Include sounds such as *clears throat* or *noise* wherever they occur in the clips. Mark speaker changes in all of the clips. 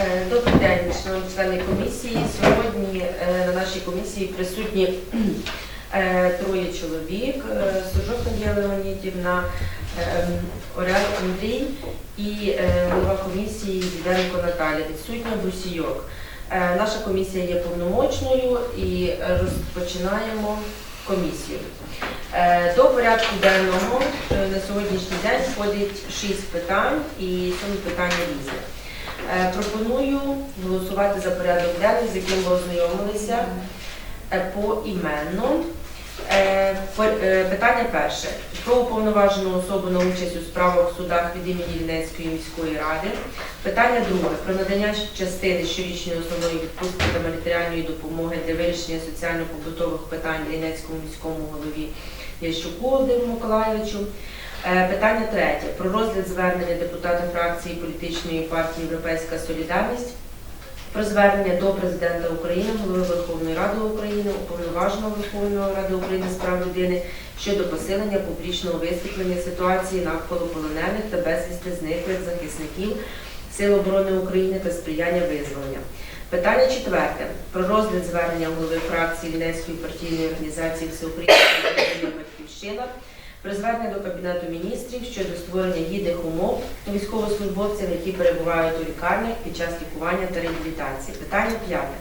Speaker 1: Е, Добрий день, шановні члени комісії. Сьогодні е, на нашій комісії присутні *clears throat* е, троє чоловік. Сужок Надія Леонідівна, Орел Андрій і голова комісії Діденко Наталя. Відсутня Брусійок. Е, Наша комісія є повномочною і розпочинаємо комісію. До порядку денного на сьогоднішній день входить шість питань і сьоме питання різне. Е, Пропоную голосувати за порядок денний, з яким ви ознайомилися е, поіменно. Е, е, Питання перше. Про уповноважену особу на участь у справах в судах від імені Вінницької міської ради. Питання друге. Про надання частини щорічної основної відпустки та матеріальної допомоги для вирішення соціально-побутових питань Вінницькому міському голові Ящуку Володимиру Миколайовичу. Е, Питання третє. Про розгляд звернення депутата фракції політичної партії Європейська Солідарність про звернення до президента України, голови Верховної Ради України, уповноваженого Верховної Ради України з прав людини щодо посилення публічного висвітлення ситуації навколо полонених та безвісти зниклих захисників Сил оборони України та сприяння визволення. Питання четверте. Про розгляд звернення голови фракції Вінницької партійної організації Всеукраїнської Батьківщина про до Кабінету міністрів щодо створення гідних умов військовослужбовцям, які перебувають у лікарнях під час лікування та реабілітації. Питання п'яте.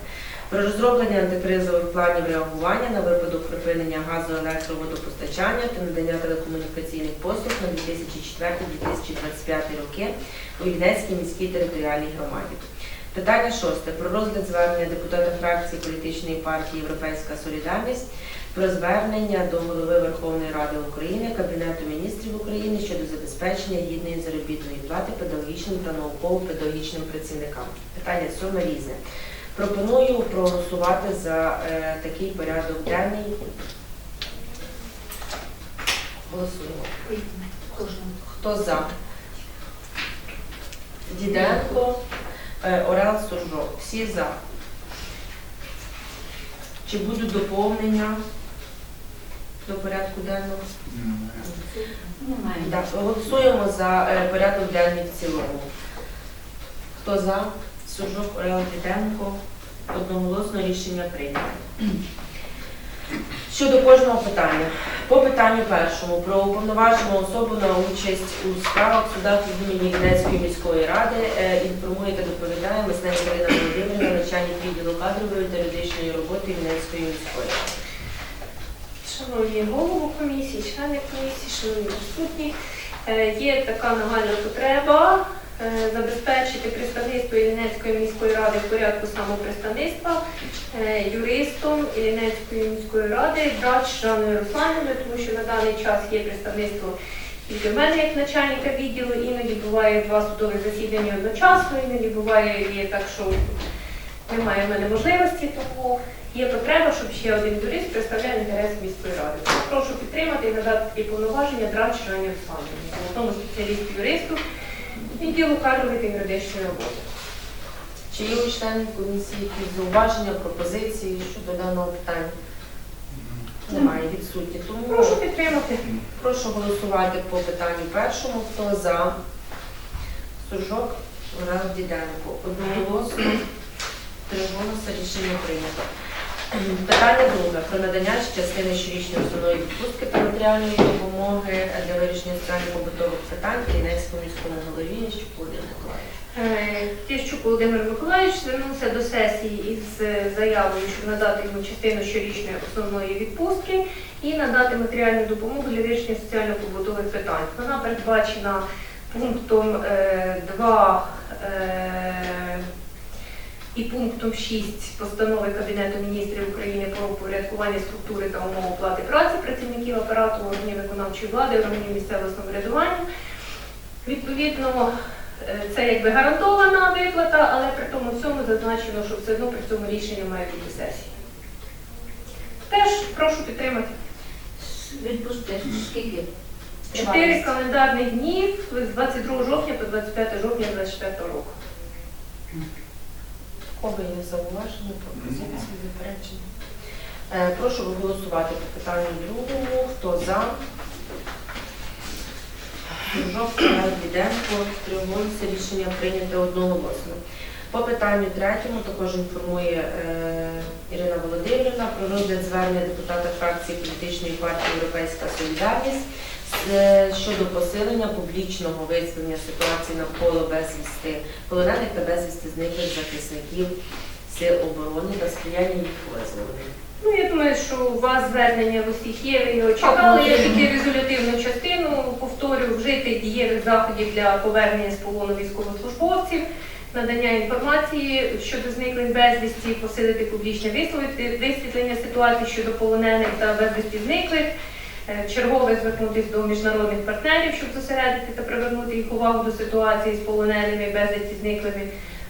Speaker 1: Про розроблення антикризових планів реагування на випадок припинення газу електроводопостачання та надання телекомунікаційних послуг на 2004-2025 роки у Вінницькій міській територіальній громаді. Питання шосте. Про розгляд звернення депутата фракції політичної партії Європейська Солідарність про звернення до голови Верховної Ради України, Кабінету міністрів України щодо забезпечення гідної заробітної плати педагогічним та науково-педагогічним працівникам. Питання сьоме різне. Пропоную проголосувати за е, такий порядок денний. Голосуємо. Хто за? Діденко, е, Орел Суржок. Всі за. Чи будуть доповнення до порядку денного?
Speaker 2: Немає.
Speaker 1: Так, голосуємо за е, порядок денний в цілому. Хто за? Суржук Орел Діденко. Одноголосно рішення прийнято. Щодо кожного питання. По питанню першому про уповноважену особу на участь у справах судах від імені Вінницької міської ради е, інформує та доповідає Месненка Ірина Володимирівна, начальник відділу кадрової та юридичної роботи Вінницької міської ради.
Speaker 3: Шановні голову комісії, члени комісії, шановні присутні, Е, є така нагальна потреба е, забезпечити представництво Іллінецької міської ради в порядку самопредставництва е, юристом Іллінецької міської ради Драч Жанною Русланівною, тому що на даний час є представництво тільки в мене як начальника відділу, іноді буває два судові засідання одночасно, іноді буває є так, що немає в мене можливості, тому є потреба, щоб ще один юрист представляв інтерес міської ради. Тому прошу підтримати і надати такі повноваження Драч Рані Руслановні, головному спеціалісту юристу відділу кадрової та юридичної роботи.
Speaker 1: Чи є у членів комісії якісь зауваження, пропозиції щодо даного питання? Немає відсутні. Тому
Speaker 3: Прошу підтримати.
Speaker 1: прошу голосувати по питанню першому. Хто за? Суржок, Орел Діденко. Одноголосно, три голоси рішення прийнято. Питання друге про надання частини щорічної основної відпустки та матеріальної допомоги для вирішення соціально-побутових питань Кінецькому міському голові Ящуку Володимиру Миколаївичу.
Speaker 3: Е, Тищук Володимир Миколаївич звернувся до сесії із заявою, щоб надати йому частину щорічної основної відпустки і надати матеріальну допомогу для вирішення соціально-побутових питань. Вона передбачена пунктом 2 і пунктом 6 постанови Кабінету міністрів України про упорядкування структури та умов оплати праці працівників апарату органів виконавчої влади, органів місцевого самоврядування. Відповідно, е, це якби гарантована виплата, але при тому всьому зазначено, що все одно при цьому рішення має бути сесія. Теж прошу підтримати.
Speaker 2: Відпусти скільки?
Speaker 3: Чотири календарних дні з 22 жовтня по 25 жовтня 2024 року.
Speaker 1: Кого є зауваження, пропозиції, заперечення? Е, Прошу голосувати по питанню другому. Хто за? Дружок, Діденко, три голоси. Рішення прийнято одноголосно. По питанню третьому також інформує е, Ірина Володимирівна про розгляд звернення депутата фракції політичної партії Європейська Солідарність щодо посилення публічного висвітлення ситуації навколо безвісти полонених та безвісти зниклих захисників сил оборони та сприяння їх визволенню.
Speaker 3: Ну, я думаю, що у вас звернення в усіх є, ви його чекали. Я тільки резолютивну частину повторю, вжити дієвих заходів для повернення з полону військовослужбовців, надання інформації щодо зниклих безвісті, посилити публічне висвітлення ситуації щодо полонених та безвісті зниклих. Е, Чергове звернутися до міжнародних партнерів, щоб зосередити та привернути їх увагу до ситуації з полоненими і безвісті зниклими.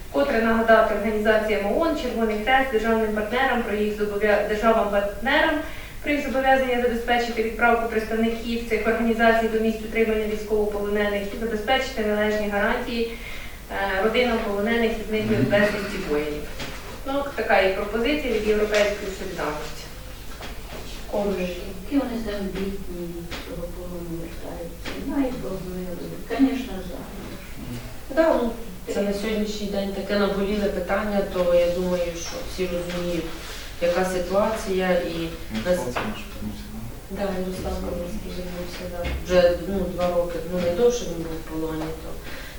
Speaker 3: Вкотре нагадати організаціям ООН, Червоний Хрест, державним партнерам про їх зобов'я... державам партнерам про їх зобов'язання забезпечити відправку представників цих організацій до місць утримання військовополонених і забезпечити належні гарантії е, родинам полонених і зниклих безвісті воїнів. Ну, така є пропозиція від Європейської солідарності.
Speaker 2: Які вони там бідні, з того полону вертаються. Най Бог милує. Звісно, за.
Speaker 1: Да, ну, це на сьогоднішній день таке наболіле питання, то я думаю, що всі розуміють, яка ситуація і без Да, Ярослав Волинський звернувся, да. Вже ну, два роки, ну не довше він був в полоні, то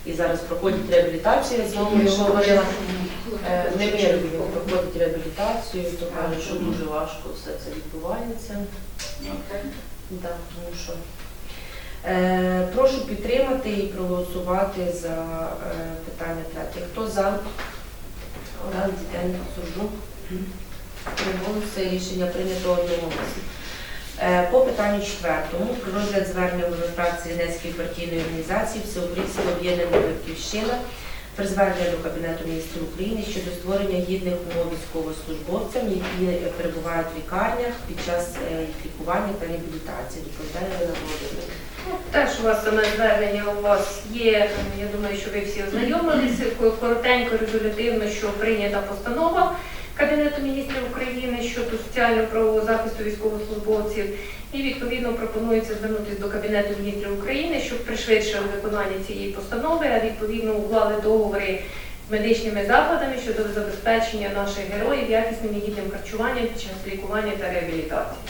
Speaker 1: і зараз проходить реабілітацію, я з вами говорила. Е, Не вірю, він проходить реабілітацію, то каже, що дуже важко все це відбувається. Да, тому що. Е, прошу підтримати і проголосувати за е, питання третє. Хто за? Оран, Діденко, Суржук. Три голоси. Рішення прийнято одноголосно. Е, По питанню четвертому про розгляд звернення організації Ненської партійної організації Всеукраїнське об'єднання Батьківщина при звернення до Кабінету міністрів України щодо створення гідних умов військовослужбовцям, які перебувають в лікарнях під час е, лікування та реабілітації. Доповідає Ірина Володимирівна.
Speaker 3: Ну, Теж у вас саме звернення у вас є. Я думаю, що ви всі ознайомилися коротенько, резолютивно, що прийнята постанова Кабінету міністрів України щодо соціально-правового захисту військовослужбовців. І відповідно пропонується звернутися до Кабінету міністрів України, щоб пришвидшили виконання цієї постанови, а відповідно уклали договори з медичними закладами щодо забезпечення наших героїв якісним і гідним харчуванням під час лікування та реабілітації.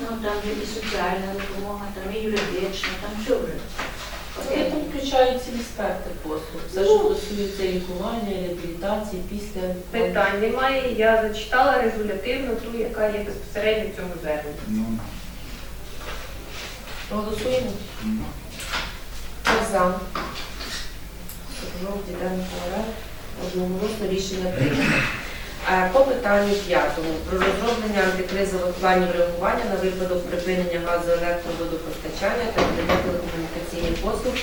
Speaker 2: Ну, там і соціальна допомога, там і юридична, там все вже.
Speaker 1: Я тут включаю цілий спектр послуг. Все, що стосується лікування, реабілітації після
Speaker 3: Питань немає. Я зачитала резолютивно ту, яка є безпосередньо в цьому зверненні.
Speaker 4: Ну,
Speaker 1: Голосуємо.
Speaker 4: ну.
Speaker 1: Хто за? Супрун, Діденко, Орел. Одноголосно рішення прийнято. Е, По питанню п'ятому про розроблення антикризових планів реагування на випадок припинення газу електроводопостачання та надання телекомунікаційних послуг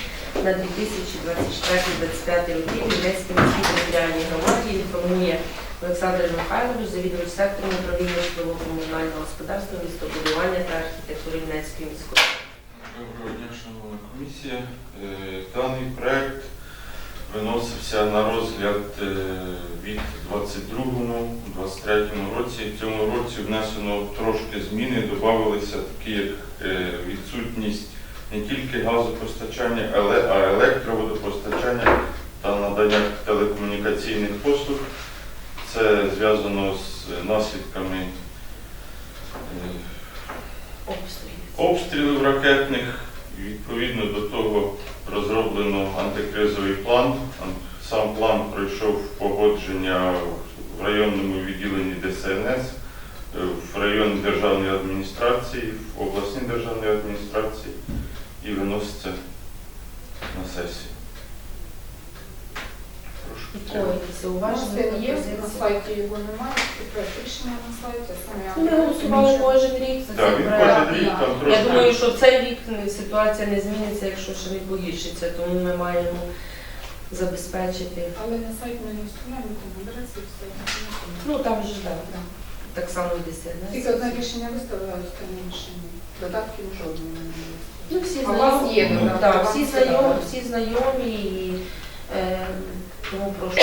Speaker 1: на 2024-2025 роки Вінницькій міській територіальній громаді інформує Олександр Михайлович, завідувач сектору управління житлово-комунального господарства, містобудування та архітектури Вінницької міської.
Speaker 5: Доброго дня, шановна комісія. Е, Даний проект виносився на розгляд е, від 22-23 році. В цьому році внесено трошки зміни, додавалися такі як е, відсутність не тільки газопостачання, але а електроводопостачання та надання телекомунікаційних послуг. Це зв'язано з наслідками е,
Speaker 1: Обстрілів.
Speaker 5: ракетних. Відповідно до того розроблено антикризовий план. Сам план пройшов погодження в районному відділенні ДСНС, е, в районній державній адміністрації, в обласній державній адміністрації і виноситься на сесію.
Speaker 1: Зауваження,
Speaker 6: є на сайті його немає, і на сайті, саме
Speaker 1: Ми голосували кожен рік за
Speaker 5: Так,
Speaker 1: цей
Speaker 5: кожен рік там
Speaker 1: Я думаю, що в цей рік ситуація не зміниться, якщо ще не погіршиться, тому ми маємо забезпечити.
Speaker 6: Але на сайт ми не вставляємо, тому береться все.
Speaker 1: Ну там же ж да, так само і ДСНС.
Speaker 6: Тільки одне рішення виставили, а останнє рішення. Додатків жодного немає.
Speaker 1: Ну, всі
Speaker 6: А у
Speaker 1: знайомі.
Speaker 6: є
Speaker 1: Ну,
Speaker 6: додатки,
Speaker 1: Так, всі знайомі, всі знайомі і е, тому прошу.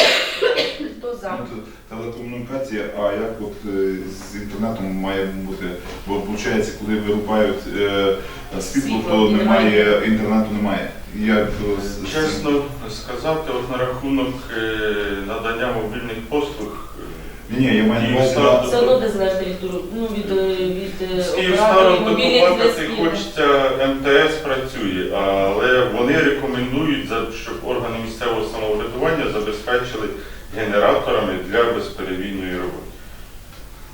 Speaker 1: Хто за?
Speaker 4: Ну, то Телекомунікація, а як от е, з інтернетом має бути? Бо виходить, коли вирубають е, світло,
Speaker 1: Світло,
Speaker 4: то
Speaker 1: і немає.
Speaker 4: інтернету немає. Я е, з- з-
Speaker 5: Чесно сказати, от на рахунок е, надання мобільних послуг
Speaker 4: Ні, я маю на увазі,
Speaker 1: Все одно де залежить від, туру- ну, від, е, від е,
Speaker 5: з
Speaker 1: операторів мобільних
Speaker 5: доплакати
Speaker 1: зв'язків.
Speaker 5: хочеться, МТС працює, але вони рекомендують, за- щоб органи місцевого самоврядування забезпечили генераторами для безперебійної роботи.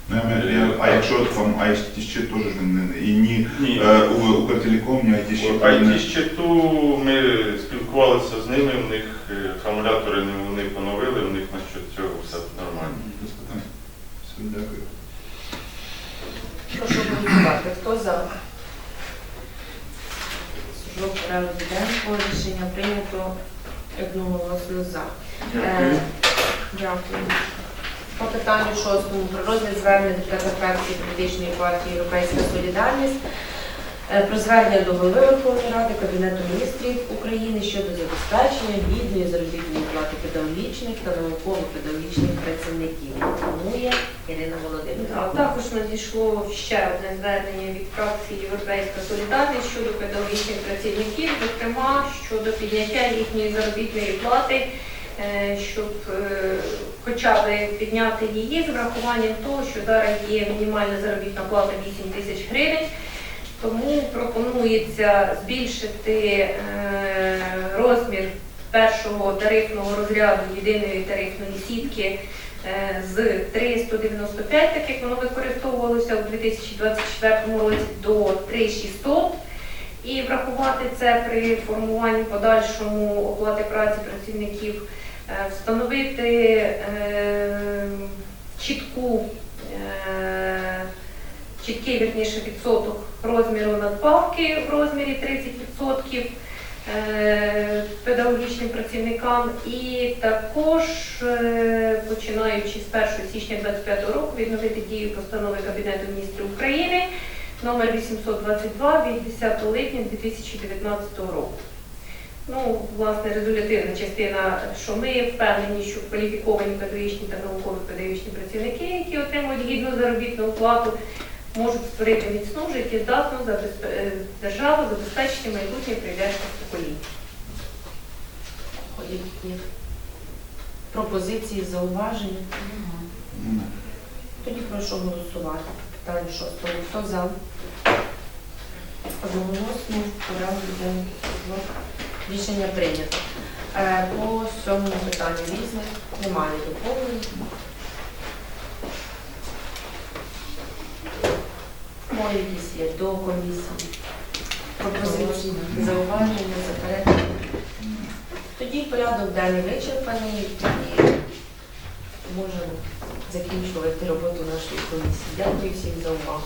Speaker 4: Ну, я- я- А якщо там IT ще теж ж не і ні
Speaker 5: Ні.
Speaker 4: е, у Укртелеком, ні IT ще
Speaker 5: IT щиту ми спілкувалися з ними, у них е, акумулятори не вони поновили, у них насчет цього все нормально.
Speaker 4: Без питань. Все, дякую.
Speaker 1: Прошу голосувати. Хто за? Служок порядок денного. Рішення прийнято одноголосно за. Е, Дякую. По питанню шостому про розгляд звернень депутата фракції політичної партії Європейська Солідарність е, про звернення до голови Верховної Ради Кабінету міністрів України щодо забезпечення гідної заробітної плати педагогічних та науково-педагогічних працівників. Пропонує Ірина
Speaker 3: А також надійшло ще одне звернення від фракції Європейська Солідарність щодо педагогічних працівників, зокрема щодо підняття їхньої заробітної плати, е, щоб е, хоча б підняти її з врахуванням того, що зараз є мінімальна заробітна плата 8 тисяч гривень. Тому пропонується збільшити е, розмір першого тарифного розряду єдиної тарифної сітки з 3,195, так як воно використовувалося у 2024 році, до 3,600. І врахувати це при формуванні подальшому оплати праці працівників, Е, встановити е, чітку, е, чіткий вірніше відсоток розміру надбавки в розмірі 30% е, педагогічним працівникам і також е, починаючи з 1 січня 2025 року відновити дію постанови Кабінету міністрів України номер 822 від 10 липня 2019 року. Ну, власне, резолютивна частина, що ми впевнені, що кваліфіковані педагогічні та наукові педагогічні працівники, які отримують гідну заробітну плату, можуть створити міцну життєздатну е, державу, забезпечити майбутнє прийдешних
Speaker 1: є пропозиції, зауваження. Тоді прошу голосувати. Питання шостого. Хто за? Одноголосно порядок денний. Рішення прийнято. Е, По сьомому питанню різних немає доповнень. Може якісь є до комісії. Пропозиції, зауваження, заперечення. Тоді порядок денний вичерпаний і можемо закінчувати роботу нашої комісії. Дякую всім за увагу.